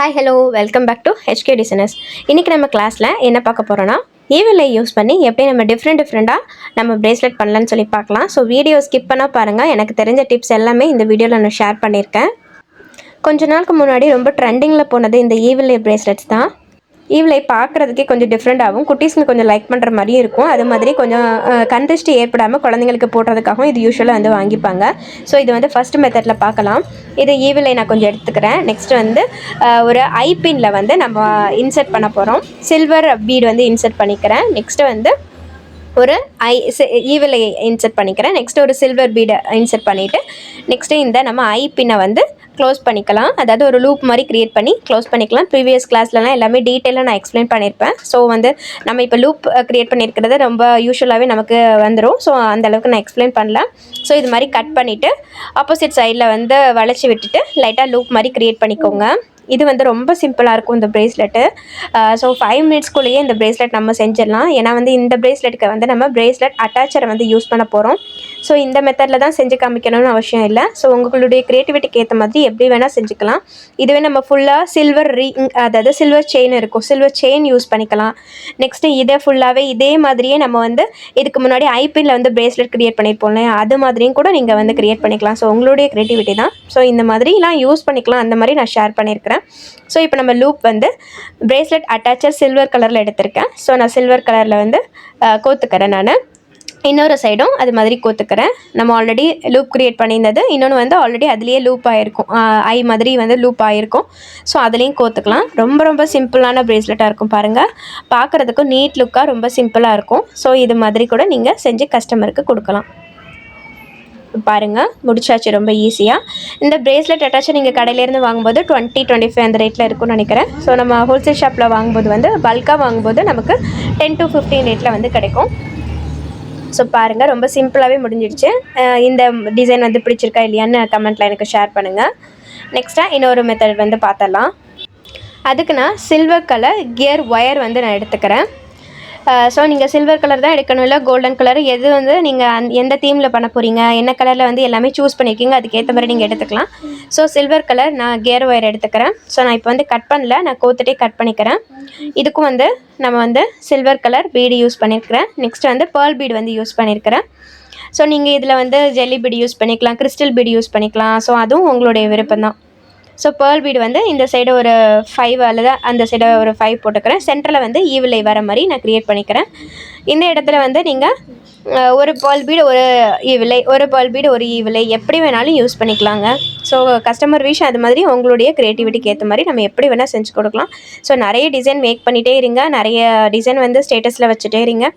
Hi hello welcome back to HK designers இன்றைக்கி நம்ம கிளாஸில் என்ன பார்க்க போகிறோன்னா ஈவிலை யூஸ் பண்ணி எப்படி நம்ம டிஃப்ரெண்ட் டிஃப்ரெண்ட்டாக நம்ம பிரேஸ்லெட் பண்ணலான்னு சொல்லி பார்க்கலாம். ஸோ வீடியோ ஸ்கிப் பண்ணால் பாருங்கள் எனக்கு தெரிஞ்ச டிப்ஸ் எல்லாமே இந்த வீடியோவில் நான் ஷேர் பண்ணியிருக்கேன். கொஞ்ச நாளுக்கு முன்னாடி ரொம்ப ட்ரெண்டிங்கில் போனது இந்த ஈவிலை ப்ரேஸ்லெட்ஸ் தான். ஈவிலை பார்க்குறதுக்கே கொஞ்சம் டிஃப்ரெண்ட்டாகவும் குட்டீஸ்க்கு கொஞ்சம் லைக் பண்ணுற மாதிரியும் இருக்கும். அது மாதிரி கொஞ்சம் கண்டிஸ்ட் ஏற்படாமல் குழந்தைங்களுக்கு போடுறதுக்காகவும் இது யூஸ்வலாக வந்து வாங்கிப்பாங்க. ஸோ இது வந்து ஃபஸ்ட் மெத்தடில் பார்க்கலாம். இது ஈவிலை நான் கொஞ்சம் எடுத்துக்கிறேன். நெக்ஸ்ட் வந்து ஒரு ஒரு பின்னில் வந்து நம்ம இன்சர்ட் பண்ண போகிறோம் சில்வர் பீடு வந்து இன்சர்ட் பண்ணிக்கிறேன். நெக்ஸ்ட்டு வந்து ஒரு ஐ ஈவிலை இன்சர்ட் பண்ணிக்கிறேன். நெக்ஸ்ட் ஒரு சில்வர் பீடை இன்சர்ட் பண்ணிவிட்டு நெக்ஸ்ட்டு இந்த நம்ம ஐ பின்னை வந்து க்ளோஸ் பண்ணிக்கலாம். அதாவது ஒரு லூப் மாதிரி க்ரியேட் பண்ணி க்ளோஸ் பண்ணிக்கலாம். ப்ரீவியஸ் கிளாஸ்லலாம் எல்லாமே டீட்டெயிலாக நான் எக்ஸ்பிளைன் பண்ணியிருப்பேன் ஸோ வந்து நம்ம இப்போ லூப் க்ரியேட் பண்ணியிருக்கிறது ரொம்ப யூஸ்வலாகவே நமக்கு வந்துடும் ஸோ அந்த அளவுக்கு நான் எக்ஸ்பிளைன் பண்ணல. ஸோ இது மாதிரி கட் பண்ணிவிட்டு ஆப்போசிட் சைடில் வந்து வளைச்சி விட்டுட்டு லைட்டாக லூப் மாதிரி க்ரியேட் பண்ணிக்கோங்க. இது வந்து ரொம்ப சிம்பிளாக இருக்கும் இந்த ப்ரேஸ்லெட்டு ஸோ ஃபைவ் மினிட்ஸ்க்குள்ளேயே இந்த ப்ரேஸ்லெட் நம்ம செஞ்சிடலாம். ஏன்னா வந்து இந்த ப்ரேஸ்லெட்டுக்கு வந்து நம்ம ப்ரேஸ்லெட் அட்டாச்சரை வந்து யூஸ் பண்ண போகிறோம் ஸோ இந்த மெத்தடில் தான் செஞ்சு காமிக்கணும்னு அவசியம் இல்லை. ஸோ உங்களுடைய க்ரியேட்டிவிட்டிக்கு ஏற்ற மாதிரி எப்படி வேணால் செஞ்சுக்கலாம். இதுவே நம்ம ஃபுல்லாக சில்வர் ரிங் அதாவது சில்வர் செயின் இருக்கும். சில்வர் செயின் யூஸ் பண்ணிக்கலாம். நெக்ஸ்ட்டு இதை ஃபுல்லாகவே இதே மாதிரியே நம்ம வந்து இதுக்கு முன்னாடி ஐபின்ல வந்து பிரேஸ்லெட் க்ரியேட் பண்ணியிருப்போம் இல்லையா? அது மாதிரியும் கூட நீங்கள் வந்து க்ரியேட் பண்ணிக்கலாம். ஸோ உங்களுடைய க்ரியேட்டிவிட்டி தான். ஸோ இந்த மாதிரிலாம் யூஸ் பண்ணிக்கலாம். அந்த மாதிரி நான் ஷேர் பண்ணியிருக்கிறேன் ஸோ இப்போ நம்ம லூப் வந்து பிரேஸ்லெட் அட்டாச்சர் சில்வர் கலரில் எடுத்திருக்கேன். ஸோ நான் சில்வர் கலரில் வந்து கோத்துக்கிறேன் நான். இன்னொரு சைடும் அது மாதிரி கோத்துக்கிறேன். நம்ம ஆல்ரெடி லூப் க்ரியேட் பண்ணியிருந்தது. இன்னொன்று வந்து ஆல்ரெடி அதுலேயே லூப் ஆகிருக்கும் ஐ மாதிரி வந்து லூப் ஆகிருக்கும் ஸோ அதுலேயும் கோத்துக்கலாம். ரொம்ப ரொம்ப சிம்பிளான ப்ரேஸ்லெட்டாக இருக்கும் பாருங்கள் பார்க்குறதுக்கும் நீட் லுக்காக ரொம்ப சிம்பிளாக இருக்கும். ஸோ இது மாதிரி கூட நீங்கள் செஞ்சு கஸ்டமருக்கு கொடுக்கலாம். பாருங்கள் முடிச்சாச்சு ரொம்ப ஈஸியாக இந்த பிரேஸ்லெட் அட்டாச்சு நீங்கள் கடையிலேருந்து வாங்கும்போது டுவெண்ட்டி டுவெண்ட்டி ஃபைவ் அந்த ரேட்டில் இருக்கும்னு நினைக்கிறேன். ஸோ நம்ம ஹோல்சேல் ஷாப்பில் வாங்கும்போது வந்து பல்காக வாங்கும்போது நமக்கு டென் டு ஃபிஃப்டீன் ரேட்டில் வந்து கிடைக்கும். ஸோ பாருங்கள் ரொம்ப சிம்பிளாகவே முடிஞ்சிடுச்சு. இந்த டிசைன் வந்து பிடிச்சிருக்கா இல்லையான்னு கமெண்ட்டில் எனக்கு ஷேர் பண்ணுங்கள் நெக்ஸ்ட்டாக இன்னொரு மெத்தட் வந்து பார்த்தலாம் அதுக்கு நான் சில்வர் கலர் கியர் ஒயர் வந்து நான் எடுத்துக்கிறேன். ஸோ நீங்கள் சில்வர் கலர் தான் எடுக்கணும் இல்லை கோல்டன் கலர் எது வந்து நீங்கள் அந் எந்த தீமில் பண்ண போகிறீங்க என்ன கலரில் வந்து எல்லாமே சூஸ் பண்ணியிருக்கீங்க அதுக்கேற்ற மாதிரி நீங்கள் எடுத்துக்கலாம். ஸோ சில்வர் கலர் நான் கேர் ஒயர் எடுத்துக்கிறேன். ஸோ நான் இப்போ வந்து கட் பண்ணல. நான் கோத்துட்டே கட் பண்ணிக்கிறேன். இதுக்கும் வந்து நம்ம வந்து சில்வர் கலர் பீடு யூஸ் பண்ணியிருக்கிறேன் நெக்ஸ்ட் வந்து பேர்ல் பீடு வந்து யூஸ் பண்ணியிருக்கிறேன் ஸோ நீங்கள் இதில் வந்து ஜெல்லி பீடு யூஸ் பண்ணிக்கலாம். கிறிஸ்டல் பீடு யூஸ் பண்ணிக்கலாம். ஸோ அதுவும் உங்களுடைய விருப்பம் தான் ஸோ பேர்ல் பீடு வந்து இந்த சைடு ஒரு ஃபைவ் அல்லது அந்த சைடு ஒரு ஃபைவ் போட்டுக்கிறேன். சென்டரில் வந்து ஈவிலை வர மாதிரி நான் க்ரியேட் பண்ணிக்கிறேன். இந்த இடத்துல வந்து நீங்கள் ஒரு பால் பீடு ஒரு ஈவிலை ஒரு பால் பீடு ஒரு ஈவிலை எப்படி வேணாலும் யூஸ் பண்ணிக்கலாங்க. ஸோ கஸ்டமர் விஷயம் அது மாதிரி உங்களுடைய க்ரியேட்டிவிட்டிக்கு ஏற்ற மாதிரி நம்ம எப்படி வேணால் செஞ்சு கொடுக்கலாம். ஸோ நிறைய டிசைன் மேக் பண்ணிகிட்டே இருங்க. நிறைய டிசைன் வந்து ஸ்டேட்டஸில் வச்சுட்டே இருங்க.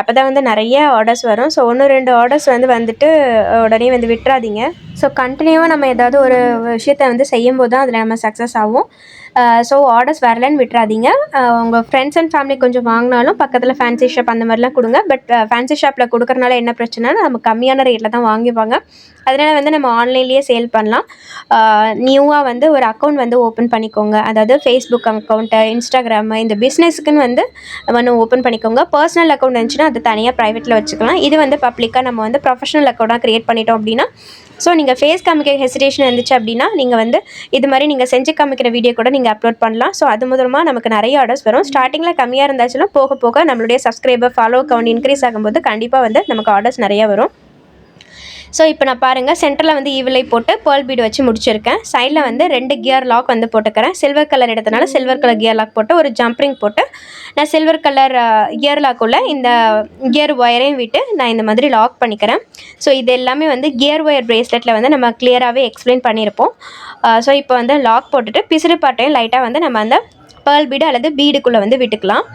அப்போ தான் வந்து நிறைய ஆர்டர்ஸ் வரும். ஸோ ஒன்று ரெண்டு ஆர்டர்ஸ் வந்து வந்துட்டு உடனே வந்து விட்டுறாதீங்க. ஸோ கண்டினியூவாக நம்ம ஏதாவது ஒரு விஷயத்தை வந்து செய்யும்போது தான் அதில் நம்ம சக்ஸஸ் ஆகும் ஸோ ஆர்டர்ஸ் வரலன்னு விட்டுறாதீங்க. உங்கள் ஃப்ரெண்ட்ஸ் அண்ட் ஃபேமிலி கொஞ்சம் வாங்கினாலும் பக்கத்தில் ஃபேன்சி ஷாப் அந்த மாதிரிலாம் கொடுங்க. பட் ஃபேன்சி uh, ஷாப்பில் கொடுக்குறனால என்ன பிரச்சனைனா நம்ம கம்மியான ரேட்டில் தான் வாங்கிப்பாங்க. அதனால் வந்து நம்ம ஆன்லைன்லேயே சேல் பண்ணலாம். Uh, நியூவாக வந்து ஒரு அக்கௌண்ட் வந்து ஓப்பன் பண்ணிக்கோங்க. அதாவது ஃபேஸ்புக் அக்கௌண்ட்டு இன்ஸ்டாகிராமு இந்த பிஸ்னஸுக்குன்னு வந்து ஒன்று ஓப்பன் பண்ணிக்கோங்க. பர்சனல் அக்கௌண்ட் இருந்துச்சுன்னா அது தனியாக ப்ரைவேட்டில் வச்சுக்கலாம். இது வந்து பப்ளிக்காக நம்ம வந்து ப்ரொஃபஷனல் அக்கௌண்ட்டாக க்ரியேட் பண்ணிட்டோம் அப்படின்னா ஸோ நீங்கள் ஃபேஸ் காமிக்க ஹெசிடேஷன் இருந்துச்சு அப்படின்னா நீங்கள் வந்து இது மாதிரி நீங்கள் செஞ்சு காமிக்கிற வீடியோ கூட நீங்கள் அப்லோட் பண்ணலாம். ஸோ அது மூலமாக நமக்கு நிறைய ஆர்டர்ஸ் வரும். ஸ்டார்டிங்கில் கம்மியாக இருந்தாச்சுன்னா போக போக நம்மளுடைய சப்ஸ்கிரைபர் ஃபாலோ கவுண்ட் இன்க்ரீஸ் ஆகும்போது கண்டிப்பாக வந்து நமக்கு ஆர்டர்ஸ் நிறைய வரும். ஸோ இப்போ நான் பாருங்கள் சென்டரில் வந்து ஈவிலை போட்டு பேர்ல் பீடு வச்சு முடிச்சிருக்கேன். சைடில் வந்து ரெண்டு கியர் லாக் வந்து போட்டுக்கிறேன். சில்வர் கலர் எடுத்தனால சில்வர் கலர் கியர் லாக் போட்டு ஒரு ஜம்ப்ரிங் போட்டு நான் சில்வர் கலர் கியர் லாக்குள்ளே இந்த கியர் ஒயரையும் விட்டு நான் இந்த மாதிரி லாக் பண்ணிக்கிறேன். ஸோ இது எல்லாமே வந்து கியர் ஒயர் பிரேஸ்லெட்டில் வந்து நம்ம கிளியராகவே எக்ஸ்பிளைன் பண்ணியிருப்போம் ஸோ uh, இப்போ வந்து லாக் போட்டுட்டு பிசிறு பாட்டையும் லைட்டாக வந்து நம்ம அந்த பேர்ல் பீடு அல்லது பீடுக்குள்ளே வந்து விட்டுக்கலாம்.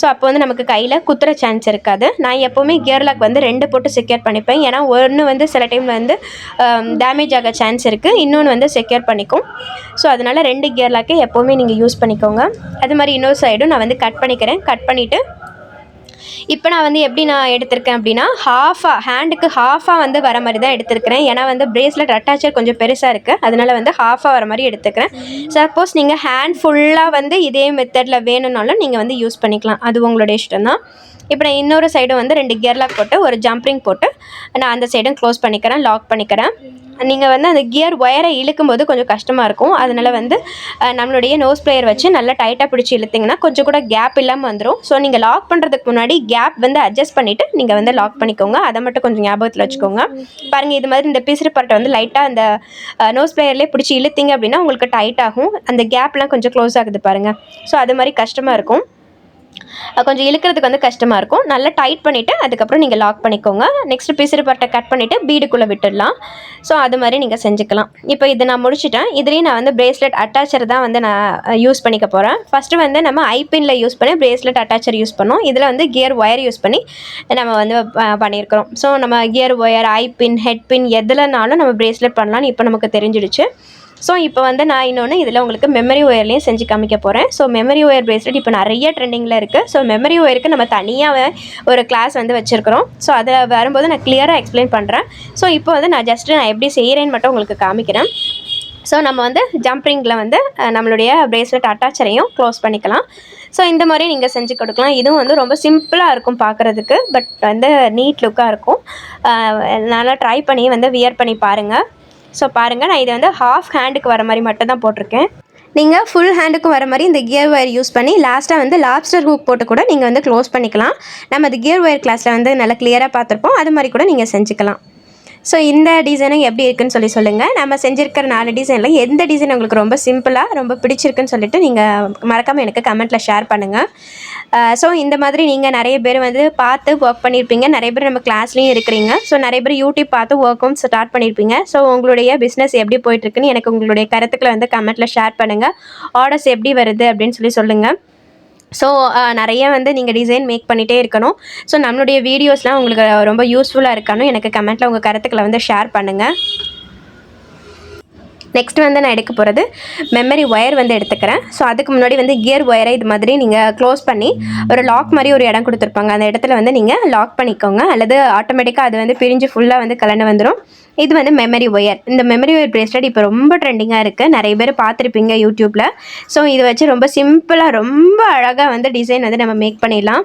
ஸோ அப்போ வந்து நமக்கு கையில் குத்துற சான்ஸ் இருக்காது. நான் எப்போவுமே கியர் லாக் வந்து ரெண்டு போட்டு செக்யூர் பண்ணிப்பேன். ஏன்னா ஒன்று வந்து சில டைமில் வந்து um, டேமேஜ் ஆக சான்ஸ் இருக்குது இன்னொன்று வந்து செக்யூர் பண்ணிக்கும். ஸோ அதனால் ரெண்டு கியர் லாக்கை எப்போவுமே நீங்கள் யூஸ் பண்ணிக்கோங்க. அது மாதிரி இன்னொரு சைடும் நான் வந்து கட் பண்ணிக்கிறேன். கட் பண்ணிவிட்டு இப்போ நான் வந்து எப்படி நான் எடுத்திருக்கேன் அப்படின்னா ஹாஃபாக ஹேண்டுக்கு ஹாஃபாக வந்து வர மாதிரி தான் எடுத்திருக்கிறேன். ஏன்னா வந்து பிரேஸ்லெட் அட்டாச்சர் கொஞ்சம் பெருசாக இருக்குது அதனால வந்து ஹாஃபாக வர மாதிரி எடுத்துக்கிறேன். சப்போஸ் நீங்கள் ஹேண்ட் ஃபுல்லாக வந்து இதே மெத்தடில் வேணும்னாலும் நீங்கள் வந்து யூஸ் பண்ணிக்கலாம். அது உங்களுடைய இஷ்டம் தான் இப்போ நான் இன்னொரு சைடும் வந்து ரெண்டு கியர் லாக் போட்டு ஒரு ஜம்ப்ரிங் போட்டு நான் அந்த சைடும் க்ளோஸ் பண்ணிக்கிறேன் லாக் பண்ணிக்கிறேன். நீங்கள் வந்து அந்த கியர் ஒயரை இழுக்கும் போது கொஞ்சம் கஷ்டமாக இருக்கும். அதனால் வந்து நம்மளுடைய நோஸ் பிளேயர் வச்சு நல்லா டைட்டாக பிடிச்சி இழுத்திங்கன்னா கொஞ்சம் கூட கேப் இல்லாமல் வந்துடும் ஸோ நீங்கள் லாக் பண்ணுறதுக்கு முன்னாடி கேப் வந்து அட்ஜஸ்ட் பண்ணிவிட்டு நீங்கள் வந்து லாக் பண்ணிக்கோங்க. அதை மட்டும் கொஞ்சம் ஞாபகத்தில் வச்சுக்கோங்க. பாருங்கள் இது மாதிரி இந்த பிசிறு பார்ட்டை வந்து லைட்டாக அந்த நோஸ் பிளேயர்லேயே பிடிச்சி இழுத்தீங்க அப்படின்னா உங்களுக்கு டைட் ஆகும். அந்த கேப்லாம் கொஞ்சம் க்ளோஸ் ஆகுது பாருங்கள் ஸோ அது மாதிரி கஷ்டமாக இருக்கும். கொஞ்சம் இழுக்கிறதுக்கு வந்து கஷ்டமாக இருக்கும். நல்லா டைட் பண்ணிவிட்டு அதுக்கப்புறம் நீங்கள் லாக் பண்ணிக்கோங்க. நெக்ஸ்ட் பிசிறு பட்டை கட் பண்ணிவிட்டு பீடுக்குள்ளே விட்டுடலாம். ஸோ அது மாதிரி நீங்கள் செஞ்சுக்கலாம். இப்போ இது நான் முடிச்சிட்டேன். இதுலேயும் நான் வந்து பிரேஸ்லெட் அட்டாச்சர் தான் வந்து நான் யூஸ் பண்ணிக்க போகிறேன் ஃபஸ்ட்டு வந்து நம்ம ஐபின்ல யூஸ் பண்ணி பிரேஸ்லெட் அட்டாச்சர் யூஸ் பண்ணோம். இதில் வந்து கியர் ஒயர் யூஸ் பண்ணி நம்ம வந்து பண்ணியிருக்கிறோம். ஸோ நம்ம gear wire eye pin head pin எதுலனாலும் நம்ம பிரேஸ்லெட் பண்ணலாம்னு இப்போ நமக்கு தெரிஞ்சிடுச்சு. ஸோ இப்போ வந்து நான் இன்னொன்று இதில் உங்களுக்கு மெமரி ஒயர்லேயும் செஞ்சு காமிக்க போகிறேன் ஸோ மெமரி ஒயர் பிரேஸ்லெட் இப்போ நிறைய ட்ரெண்டிங்கில் இருக்குது ஸோ மெமரி ஒயருக்கு நம்ம தனியாக ஒரு கிளாஸ் வந்து வச்சுருக்கிறோம். ஸோ அதை வரும்போது நான் கிளியராக எக்ஸ்பிளைன் பண்ணுறேன் ஸோ இப்போ வந்து நான் ஜஸ்ட்டு நான் எப்படி செய்கிறேன்னு மட்டும் உங்களுக்கு காமிக்கிறேன். ஸோ நம்ம வந்து ஜம்ப்ரிங்கில் வந்து நம்மளுடைய ப்ரேஸ்லெட் அட்டாச்சரையும் க்ளோஸ் பண்ணிக்கலாம். ஸோ இந்த மாதிரி நீங்கள் செஞ்சு கொடுக்கலாம். இதுவும் வந்து ரொம்ப சிம்பிளாக இருக்கும் பார்க்குறதுக்கு பட் வந்து நீட் லுக்காக இருக்கும். நல்லா ட்ரை பண்ணி வந்து வியர் பண்ணி பாருங்கள் ஸோ பாருங்கள் நான் இதை வந்து ஹாஃப் ஹேண்டுக்கு வர மாதிரி மட்டும் தான் போட்டிருக்கேன். நீங்கள் ஃபுல் ஹேண்டுக்கும் வர மாதிரி இந்த கியர் ஒயர் யூஸ் பண்ணி லாஸ்ட்டாக வந்து லாப்ஸ்டர் ஹூக் போட்டு கூட நீங்கள் வந்து க்ளோஸ் பண்ணிக்கலாம். நம்ம அது கியர் ஒயர் கிளாஸில் வந்து நல்லா கிளியராக பார்த்துருப்போம். அது மாதிரி கூட நீங்கள் செஞ்சுக்கலாம். ஸோ இந்த டிசைனும் எப்படி இருக்குன்னு சொல்லி சொல்லுங்கள் நம்ம செஞ்சுருக்கிற நாலு டிசைனில் எந்த டிசைன் உங்களுக்கு ரொம்ப சிம்பிளாக ரொம்ப பிடிச்சிருக்குன்னு சொல்லிட்டு நீங்கள் மறக்காமல் எனக்கு கமெண்ட்டில் ஷேர் பண்ணுங்கள் ஸோ இந்த மாதிரி நீங்கள் நிறைய பேர் வந்து பார்த்து ஒர்க் பண்ணியிருப்பீங்க நிறைய பேர் நம்ம கிளாஸ்லேயும் இருக்கிறீங்க. ஸோ நிறைய பேர் யூடியூப் பார்த்து ஒர்க்கும் ஸ்டார்ட் பண்ணியிருப்பீங்க ஸோ உங்களுடைய பிஸ்னஸ் எப்படி போயிட்டுருக்குன்னு எனக்கு உங்களுடைய கருத்துக்களை வந்து கமெண்ட்டில் ஷேர் பண்ணுங்கள் ஆர்டர்ஸ் எப்படி வருது அப்படின்னு சொல்லி சொல்லுங்கள் ஸோ uh, நிறைய வந்து நீங்கள் டிசைன் மேக் பண்ணிகிட்டே இருக்கணும். ஸோ நம்மளுடைய வீடியோஸ்லாம் உங்களுக்கு ரொம்ப யூஸ்ஃபுல்லாக இருக்கணும் எனக்கு கமெண்ட்டில் உங்கள் கருத்துக்களை வந்து ஷேர் பண்ணுங்கள் நெக்ஸ்ட் வந்து நான் எடுக்க போகிறது மெமரி ஒயர் வந்து எடுத்துக்கிறேன். ஸோ அதுக்கு முன்னாடி வந்து கியர் ஒயரை இது மாதிரி நீங்கள் க்ளோஸ் பண்ணி ஒரு லாக் மாதிரி ஒரு இடம் கொடுத்துருப்பாங்க. அந்த இடத்துல வந்து நீங்கள் லாக் பண்ணிக்கோங்க. அல்லது ஆட்டோமேட்டிக்காக அது வந்து பிரிஞ்சு ஃபுல்லாக வந்து கலந்து வந்துடும் இது வந்து மெமரி ஒயர் இந்த மெமரி ஒயர் பிரேஸ்லெட் இப்போ ரொம்ப ட்ரெண்டிங்காக இருக்குது நிறைய பேர் பார்த்துருப்பீங்க யூடியூப்பில் ஸோ இதை வச்சு ரொம்ப சிம்பிளாக ரொம்ப அழகாக வந்து டிசைன் வந்து நம்ம மேக் பண்ணிடலாம்.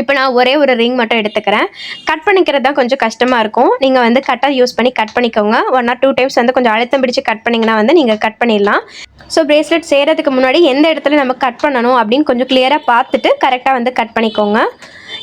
இப்போ நான் ஒரே ஒரு ரிங் மட்டும் எடுத்துக்கிறேன். கட் பண்ணிக்கிறது தான் கொஞ்சம் கஷ்டமாக இருக்கும். நீங்கள் வந்து கட்டாக யூஸ் பண்ணி கட் பண்ணிக்கோங்க. ஒன் ஆர் டூ டைம்ஸ் வந்து கொஞ்சம் அழுத்தம் பிடிச்சு கட் பண்ணிங்கன்னா வந்து நீங்கள் கட் பண்ணிடலாம். ஸோ பிரேஸ்லெட் செய்கிறதுக்கு முன்னாடி எந்த இடத்துல நம்ம கட் பண்ணணும் அப்படின்னு கொஞ்சம் கிளியராக பார்த்துட்டு கரெக்டாக வந்து கட் பண்ணிக்கோங்க.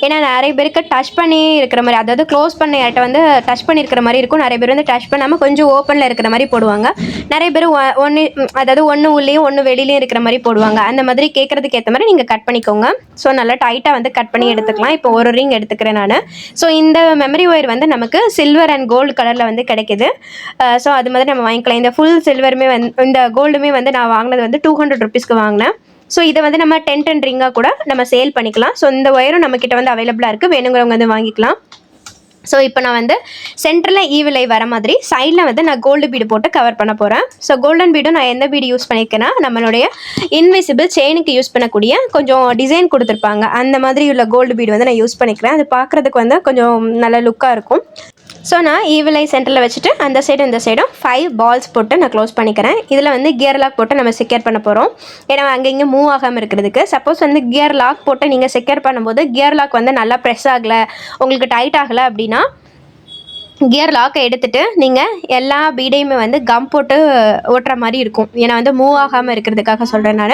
ஏன்னா நிறைய பேருக்கு டச் பண்ணி இருக்கிற மாதிரி அதாவது க்ளோஸ் பண்ண இடத்த வந்து டச் பண்ணியிருக்கிற மாதிரி இருக்கும். நிறைய பேர் வந்து டச் பண்ணாமல் கொஞ்சம் ஓப்பனில் இருக்கிற மாதிரி போடுவாங்க. நிறைய பேர் ஒன்று அதாவது ஒன்று உள்ளேயும் ஒன்று வெளியிலையும் இருக்கிற மாதிரி போடுவாங்க. அந்த மாதிரி கேட்குறதுக்கு ஏற்ற மாதிரி நீங்கள் கட் பண்ணிக்கோங்க. ஸோ நல்லா டைட்டாக வந்து கட் பண்ணி எடுத்துக்கலாம். இப்போ ஒரு ரிங் எடுத்துக்கிறேன் நான். ஸோ இந்த மெமரி ஒயர் வந்து நமக்கு சில்வர் அண்ட் கோல்டு கலரில் வந்து கிடைக்குது. ஸோ அது மாதிரி நம்ம வாங்கிக்கலாம். இந்த ஃபுல் சில்வருமே வந்து இந்த கோல்டுமே வந்து நான் வாங்கினது வந்து டூ ஹண்ட்ரட் ருபீஸ்க்கு வாங்கினேன். ஸோ இதை வந்து நம்ம டென் டென் ரிங்காக கூட நம்ம சேல் பண்ணிக்கலாம். ஸோ இந்த ஒயரும் நம்மக்கிட்ட வந்து அவைலபிளாக இருக்குது வேணுங்கிறவங்க வந்து வாங்கிக்கலாம். ஸோ இப்போ நான் வந்து சென்டரில் ஈவிலை வர மாதிரி சைடில் வந்து நான் கோல்டு பீடு போட்டு கவர் பண்ண போகிறேன் ஸோ கோல்டன் பீடும் நான் எந்த பீடு யூஸ் பண்ணியிருக்கேன்னா நம்மளுடைய இன்விசிபிள் செயினுக்கு யூஸ் பண்ணக்கூடிய கொஞ்சம் டிசைன் கொடுத்துருப்பாங்க. அந்த மாதிரி உள்ள கோல்டு பீடு வந்து நான் யூஸ் பண்ணிக்கிறேன். அது பார்க்குறதுக்கு வந்து கொஞ்சம் நல்ல லுக்காக இருக்கும். ஸோ நான் ஈவிலை சென்டரில் வச்சுட்டு அந்த சைடும் இந்த சைடும் ஃபைவ் பால்ஸ் போட்டு நான் க்ளோஸ் பண்ணிக்கிறேன். இதில் வந்து கியர் லாக் போட்டு நம்ம செக்யூர் பண்ண போகிறோம் ஏன்னா அங்கே இங்கே மூவ் ஆகாமல் இருக்கிறதுக்கு. சப்போஸ் வந்து கியர் லாக் போட்டு நீங்கள் செக்யூர் பண்ணும்போது கியர் லாக் வந்து நல்லா ப்ரெஸ் ஆகலை உங்களுக்கு டைட் ஆகலை அப்படின்னா கியர் லாக்கை எடுத்துட்டு நீங்கள் எல்லா பீடையுமே வந்து கம் போட்டு ஓட்டுற மாதிரி இருக்கும். ஏன்னா வந்து மூவ் ஆகாமல் இருக்கிறதுக்காக சொல்கிறேன் நான்.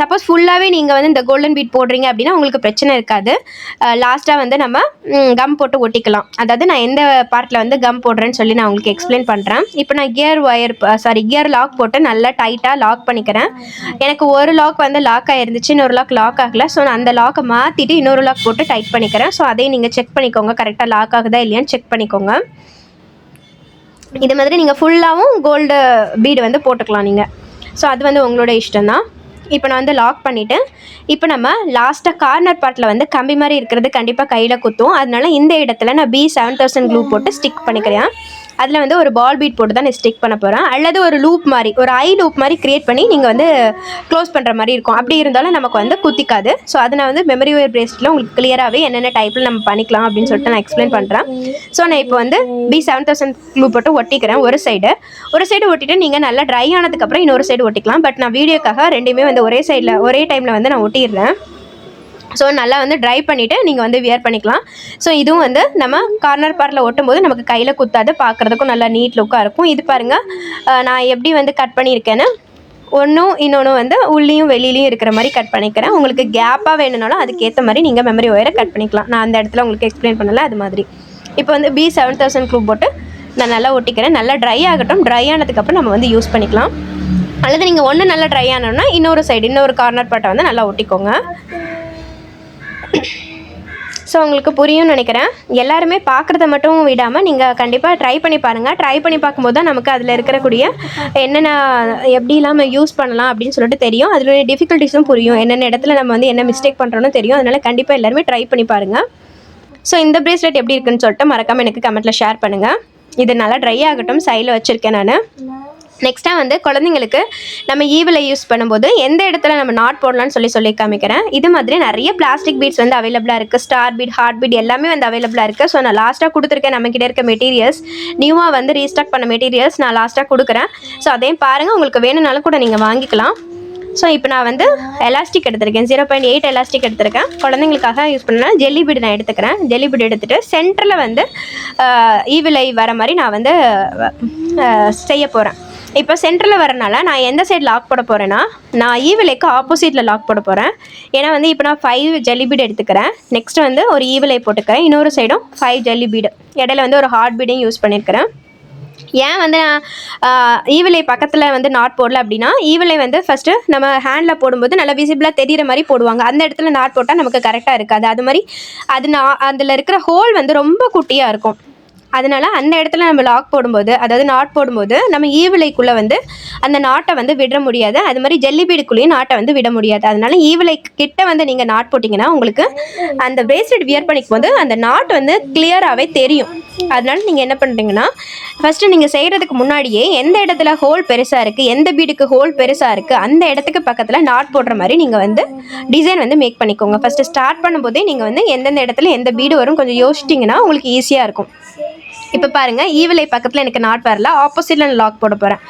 சப்போஸ் ஃபுல்லாகவே நீங்கள் வந்து இந்த கோல்டன் பீட் போடுறீங்க அப்படின்னா உங்களுக்கு பிரச்சனை இருக்காது. லாஸ்ட்டாக வந்து நம்ம கம் போட்டு ஒட்டிக்கலாம். அதாவது நான் எந்த பார்ட்டில் வந்து கம் போடுறேன்னு சொல்லி நான் உங்களுக்கு எக்ஸ்பிளைன் பண்ணுறேன் இப்போ நான் gear wire sorry gear lock போட்டு நல்லா டைட்டாக லாக் பண்ணிக்கிறேன். எனக்கு ஒரு லாக் வந்து லாக் ஆகிருந்துச்சு இன்னொரு லாக் லாக் ஆகலை. ஸோ நான் அந்த லாக்கை மாற்றிட்டு இன்னொரு லாக் போட்டு டைட் பண்ணிக்கிறேன். ஸோ அதையும் நீங்கள் செக் பண்ணிக்கோங்க. கரெக்டாக லாக் ஆகுதா இல்லையான்னு செக் பண்ணிக்கோங்க. இது மாதிரி நீங்கள் ஃபுல்லாகவும் கோல்டு பீடு வந்து போட்டுக்கலாம் நீங்கள் ஸோ அது வந்து உங்களோட இஷ்டம் தான் இப்போ நான் வந்து லாக் பண்ணிவிட்டு இப்போ நம்ம லாஸ்ட்டாக கார்னர் பார்ட்டில் வந்து கம்பி மாதிரி இருக்கிறது கண்டிப்பாக கையில் குத்தும் அதனால இந்த இடத்துல நான் பி செவன் தௌசண்ட் க்ளூ போட்டு ஸ்டிக் பண்ணிக்கிறேன். அதில் வந்து ஒரு பால் பீட் போட்டு தான் நான் ஸ்டிக் பண்ண போகிறேன் அல்லது ஒரு லூப் மாதிரி ஒரு ஐ லூப் மாதிரி க்ரியேட் பண்ணி நீங்கள் வந்து க்ளோஸ் பண்ணுற மாதிரி இருக்கும். அப்படி இருந்தாலும் நமக்கு வந்து குத்திக்காது. ஸோ அதை நான் வந்து மெமரி ஒயர் பிரேஸ்டில் உங்களுக்கு கிளியராகவே என்னென்ன டைப்பில் நம்ம பண்ணிக்கலாம் அப்படின்னு சொல்லிட்டு நான் எக்ஸ்பிளைன் பண்ணுறேன் ஸோ நான் இப்போ வந்து பி செவன் தௌசண்ட் க்ளூ போட்டு ஒட்டிக்கிறேன் ஒரு சைடு ஒரு சைடு ஒட்டிட்டு நீங்கள் நல்லா ட்ரை ஆனதுக்கப்புறம் இன்னொரு சைடு ஒட்டிக்கலாம். பட் நான் வீடியோக்காக ரெண்டுமே வந்து ஒரே சைடில் ஒரே டைமில் வந்து நான் ஒட்டிடுறேன். ஸோ நல்லா வந்து ட்ரை பண்ணிவிட்டு நீங்கள் வந்து வியர் பண்ணிக்கலாம். ஸோ இதுவும் வந்து நம்ம கார்னர் பார்ட்டில் ஒட்டும் போது நமக்கு கையில் குத்தாது பார்க்குறதுக்கும் நல்லா நீட் லுக்காக இருக்கும். இது பாருங்கள் நான் எப்படி வந்து கட் பண்ணியிருக்கேன்னு. ஒன்றும் இன்னொன்று வந்து உள்ளேயும் வெளியிலையும் இருக்கிற மாதிரி கட் பண்ணிக்கிறேன். உங்களுக்கு கேப்பாக வேணும்னாலும் அதுக்கேற்ற மாதிரி நீங்கள் மெமரி ஒயரை கட் பண்ணிக்கலாம். நான் அந்த இடத்துல உங்களுக்கு எக்ஸ்பிளைன் பண்ணல அது மாதிரி. இப்போ வந்து பி செவன் தௌசண்ட் க்ளூ போட்டு நான் நல்லா ஒட்டிக்கிறேன். நல்லா ட்ரை ஆகட்டும். ட்ரை ஆனதுக்கப்புறம் நம்ம வந்து யூஸ் பண்ணிக்கலாம். அல்லது நீங்கள் ஒன்று நல்லா ட்ரை ஆனோன்னா இன்னொரு சைடு இன்னொரு கார்னர் பாட்டை வந்து நல்லா ஒட்டிக்கோங்க. ஸோ உங்களுக்கு புரியும்னு நினைக்கிறேன். எல்லாருமே பார்க்குறத மட்டும் விடாமல் நீங்கள் கண்டிப்பாக ட்ரை பண்ணி பாருங்கள் ட்ரை பண்ணி பார்க்கும்போது தான் நமக்கு அதில் இருக்கக்கூடிய என்னென்ன எப்படிலாம் இல்லாமல் யூஸ் பண்ணலாம் அப்படின்னு சொல்லிட்டு தெரியும். அதில் டிஃபிகல்ட்டிஸும் புரியும். என்னென்ன இடத்துல நம்ம வந்து என்ன மிஸ்டேக் பண்ணுறோன்னு தெரியும். அதனால் கண்டிப்பாக எல்லாருமே ட்ரை பண்ணி பாருங்கள் ஸோ இந்த பிரேஸ்லெட் எப்படி இருக்குன்னு சொல்லிட்டு மறக்காமல் எனக்கு கமெண்ட்டில் ஷேர் பண்ணுங்கள் இது நல்லா ட்ரை ஆகட்டும். சைடில் வச்சுருக்கேன் நான். நெக்ஸ்ட்டாக வந்து குழந்தைங்களுக்கு நம்ம ஈவில் யூஸ் பண்ணும்போது எந்த இடத்துல நம்ம நாட் போடலாம்னு சொல்லி சொல்லி காமிக்கிறேன். இது மாதிரி நிறைய பிளாஸ்டிக் பீட்ஸ் வந்து அவைலபிளாக இருக்குது ஸ்டார் பீட் ஹார்ட் பீட் எல்லாமே வந்து அவைலபிளாக இருக்குது ஸோ நான் லாஸ்ட்டாக கொடுத்துருக்கேன் நம்மக்கிட்ட இருக்க மெட்டீரியல்ஸ் நியூவாக வந்து ரீஸ்டாக் பண்ண மெட்டீரியல்ஸ் நான் லாஸ்ட்டாக கொடுக்குறேன். ஸோ அதையும் பாருங்கள் உங்களுக்கு வேணும்னாலும் கூட நீங்கள் வாங்கிக்கலாம். ஸோ இப்போ நான் வந்து எலாஸ்டிக் எடுத்திருக்கேன். ஜீரோ பாயிண்ட் எயிட் எலாஸ்டிக் எடுத்திருக்கேன். குழந்தைங்களுக்காக யூஸ் பண்ணலாம் ஜெல்லி பீடு நான் எடுத்துக்கிறேன். ஜெல்லி பீடு எடுத்துகிட்டு சென்டரில் வந்து ஈவிலை வர மாதிரி நான் வந்து செய்ய போகிறேன் இப்போ சென்டரில் வரனால நான் எந்த சைடு லாக் போட போகிறேன்னா நான் ஈவிலைக்கு ஆப்போசிட்டில் லாக் போட போகிறேன் ஏன்னா வந்து இப்போ நான் ஃபைவ் ஜல்லி பீடு எடுத்துக்கிறேன். நெக்ஸ்ட் வந்து ஒரு ஈவிலை போட்டுக்கிறேன். இன்னொரு சைடும் ஃபைவ் ஜல்லி பீடு இடையில வந்து ஒரு ஹார்ட் பீடையும் யூஸ் பண்ணியிருக்கிறேன் ஏன் வந்து நான் ஈவிலை பக்கத்தில் வந்து நாட் போடல அப்படின்னா ஈவிலை வந்து ஃபஸ்ட்டு நம்ம ஹேண்டில் போடும்போது நல்லா விசிபிளாக தெரியிற மாதிரி போடுவாங்க. அந்த இடத்துல நாட் போட்டால் நமக்கு கரெக்டாக இருக்காது. அது மாதிரி அது நான் அதில் இருக்கிற ஹோல் வந்து ரொம்ப குட்டியாக இருக்கும். அதனால அந்த இடத்துல நம்ம லாக் போடும்போது அதாவது நாட் போடும்போது நம்ம ஈவிலைக்குள்ளே வந்து அந்த நாட்டை வந்து விட முடியாது. அது மாதிரி ஜெல்லிபீடுக்குள்ளேயும் நாட்டை வந்து விட முடியாது. அதனால ஈவிலை கிட்ட வந்து நீங்கள் நாட் போட்டிங்கன்னா உங்களுக்கு அந்த பிரேஸ்லெட் வியர் பண்ணிக்கும் போது அந்த நாட் வந்து கிளியராகவே தெரியும். அதனால நீங்கள் என்ன பண்ணுறீங்கன்னா ஃபஸ்ட்டு நீங்கள் செய்கிறதுக்கு முன்னாடியே எந்த இடத்துல ஹோல் பெருசாக இருக்குது எந்த பீடுக்கு ஹோல் பெருசாக இருக்குது அந்த இடத்துக்கு பக்கத்தில் நாட் போடுற மாதிரி நீங்கள் வந்து டிசைன் வந்து மேக் பண்ணிக்கோங்க. ஃபஸ்ட்டு ஸ்டார்ட் பண்ணும்போதே நீங்கள் வந்து எந்தெந்த இடத்துல எந்த பீடு வரும் கொஞ்சம் யோசிச்சிட்டிங்கன்னா உங்களுக்கு ஈஸியாக இருக்கும். இப்போ பாருங்கள் ஈவிலை பக்கத்தில் எனக்கு நாட் வரல ஆப்போசிட்டில் நான் லாக் போட போகிறேன்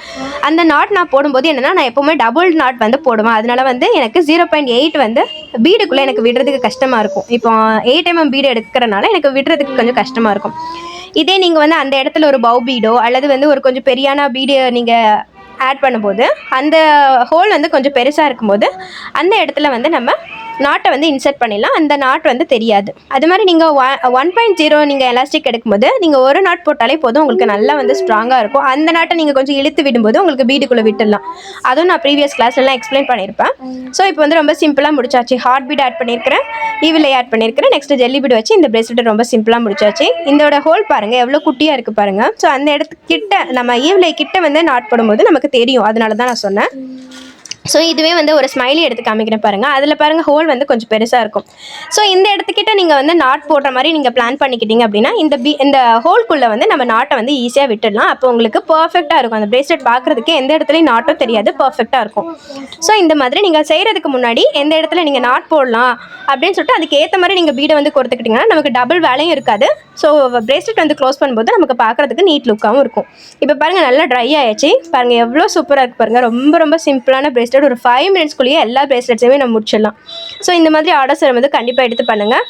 அந்த நாட் நான் போடும்போது என்னென்னா நான் எப்போவுமே டபுள் நாட் வந்து போடுவேன். அதனால வந்து எனக்கு ஜீரோ பாயிண்ட் எயிட் வந்து பீடுக்குள்ளே எனக்கு விடுறதுக்கு கஷ்டமாக இருக்கும். இப்போ எயிட் எம்எம் பீடு எடுக்கிறனால எனக்கு விடுறதுக்கு கொஞ்சம் கஷ்டமாக இருக்கும். இதே நீங்கள் வந்து அந்த இடத்துல ஒரு பவு பீடோ அல்லது வந்து ஒரு கொஞ்சம் பெரியான பீடு நீங்கள் ஆட் பண்ணும்போது அந்த ஹோல் வந்து கொஞ்சம் பெருசாக இருக்கும்போது அந்த இடத்துல வந்து நம்ம நாட்டை வந்து இன்சர்ட் பண்ணிடலாம். அந்த நாட் வந்து தெரியாது. அது மாதிரி நீங்கள் ஒன் பாயிண்ட் ஜீரோ நீங்கள் எலாஸ்டிக் எடுக்கும்போது நீங்கள் ஒரு நாட் போட்டாலே போதும். உங்களுக்கு நல்லா வந்து ஸ்ட்ராங்காக இருக்கும். அந்த நாட்டை நீங்கள் கொஞ்சம் இழுத்து விடும்போது உங்களுக்கு பீடுக்குள்ளே விட்டுடலாம். அதுவும் நான் ப்ரீவியஸ் கிளாஸ்லாம் எக்ஸ்பிளைன் பண்ணியிருப்பேன் ஸோ இப்போ வந்து ரொம்ப சிம்பிளாக முடிச்சாச்சு. ஹார்ட் பீட் ஆட் பண்ணியிருக்கிறேன் ஈவிலை ஆட் பண்ணியிருக்கிறேன். நெக்ஸ்ட் ஜெல்லி பீட் வச்சு இந்த பிரேஸ்லெட்டை ரொம்ப சிம்பிளாக முடிச்சாச்சு. இதோட ஹோல் பாருங்கள் எவ்வளோ குட்டியாக இருக்குது பாருங்கள் ஸோ அந்த இடத்துக்கிட்ட நம்ம ஈவிலை கிட்ட வந்து நாட் போடும்போது நமக்கு தெரியும். அதனால தான் நான் சொன்னேன். ஸோ இதுவே வந்து ஒரு ஸ்மைலி எடுத்து காமிக்கிறேன் பாருங்கள் அதில் பாருங்கள் ஹோல் வந்து கொஞ்சம் பெருசாக இருக்கும். ஸோ இந்த இடத்துக்கிட்ட நீங்கள் வந்து நாட் போடுற மாதிரி நீங்கள் பிளான் பண்ணிக்கிட்டீங்க அப்படின்னா இந்த பி இந்த ஹோல்குள்ளே வந்து நம்ம நாட்டை வந்து ஈஸியாக விட்டுடலாம். அப்போ உங்களுக்கு பர்ஃபெக்டாக இருக்கும். அந்த ப்ரேஸ்லெட் பார்க்குறதுக்கு எந்த இடத்துலையும் நாட்டும் தெரியாது. பர்ஃபெக்டாக இருக்கும். ஸோ இந்த மாதிரி நீங்கள் செய்கிறதுக்கு முன்னாடி எந்த இடத்துல நீங்கள் நாட் போடலாம் அப்படின்னு சொல்லிட்டு அதுக்கு ஏற்ற மாதிரி நீங்கள் பீடை வந்து கொடுத்துக்கிட்டிங்கன்னா நமக்கு டபுள் வேலையும் இருக்காது. ஸோ ப்ரேஸ்லெட் வந்து க்ளோஸ் பண்ணும்போது நமக்கு பார்க்குறதுக்கு நீட் லுக்காகவும் இருக்கும். இப்போ பாருங்கள் நல்லா ட்ரை ஆயிடுச்சு. பாருங்கள் எவ்வளோ சூப்பராக இருக்குது பாருங்கள் ரொம்ப ரொம்ப சிம்பிளான ப்ரேஸ்லெட் ஒரு ஃபைவ் மினிட்ஸ்க்குள்ளேயே எல்லா பிரேஸ்லெட்ஸையுமே நம்ம முடிச்சிடலாம். ஸோ இந்த மாதிரி ஆர்டர்ஸ் வந்து கண்டிப்பாக எடுத்து பண்ணுங்கள்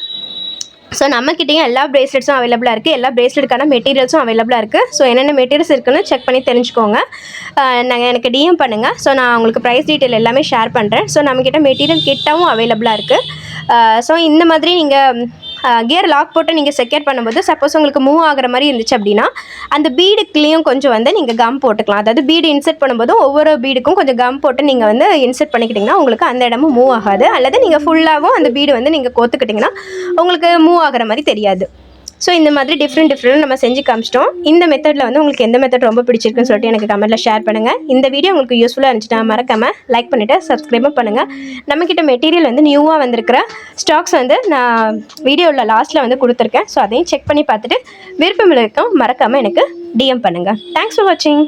ஸோ நம்மக்கிட்டேயும் எல்லா பிரேஸ்லெட்ஸும் அவைலபிளாக இருக்குது எல்லா பிரேஸ்லெட்டுக்கான மெட்டீரியல்ஸும் அவைலபிளாக இருக்குது ஸோ என்னென்ன மெட்டீரியல்ஸ் இருக்குன்னு செக் பண்ணி தெரிஞ்சுக்கோங்க. நாங்கள் எனக்கு டிஎம் பண்ணுங்கள் ஸோ நான் உங்களுக்கு ப்ரைஸ் டீட்டெயில் எல்லாமே ஷேர் பண்ணுறேன் ஸோ நம்மக்கிட்ட மெட்டீரியல் கிட்டாவும் அவைலபிளாக இருக்குது ஸோ இந்த மாதிரி நீங்கள் கியர் லாக் போட்டு நீங்கள் செக்யூர் பண்ணும்போது சப்போஸ் உங்களுக்கு மூவ் ஆகிற மாதிரி இருந்துச்சு அப்படின்னா அந்த பீடுக்குலேயும் கொஞ்சம் வந்து நீங்கள் கம் போட்டுக்கலாம். அதாவது பீடு இன்செர்ட் பண்ணும்போதும் ஒவ்வொரு பீடுக்கும் கொஞ்சம் கம் போட்டு நீங்கள் வந்து இன்செர்ட் பண்ணிக்கிட்டிங்கன்னா உங்களுக்கு அந்த இடமும் மூவ் ஆகாது. அல்லது நீங்கள் ஃபுல்லாகவும் அந்த பீடு வந்து நீங்கள் கோத்துக்கிட்டிங்கன்னா உங்களுக்கு மூவ் ஆகிற மாதிரி தெரியாது. ஸோ இந்த மாதிரி டிஃப்ரெண்ட் டிஃப்ரெண்ட் நம்ம செஞ்சு காமிச்சிட்டோம். இந்த மெத்தடில் வந்து உங்களுக்கு எந்த மெத்தட் ரொம்ப பிடிச்சிருக்குன்னு சொல்லிட்டு எனக்கு கமெண்ட்டில் ஷேர் பண்ணுங்கள் இந்த வீடியோ உங்களுக்கு யூஸ்ஃபுல்லாக இருந்துச்சுன்னா மறக்காமல் லைக் பண்ணிவிட்டு சப்ஸ்கிரைபும் பண்ணுங்கள் நம்மக்கிட்ட மெட்டீரியல் வந்து நியூவாக வந்திருக்கிற ஸ்டாக்ஸ் வந்து நான் வீடியோவில் லாஸ்ட்டில் வந்து கொடுத்துருக்கேன். ஸோ அதையும் செக் பண்ணி பார்த்துட்டு விருப்பம் இருக்கும் மறக்காமல் எனக்கு டிஎம் பண்ணுங்கள் தேங்க்ஸ் ஃபார் வாட்சிங்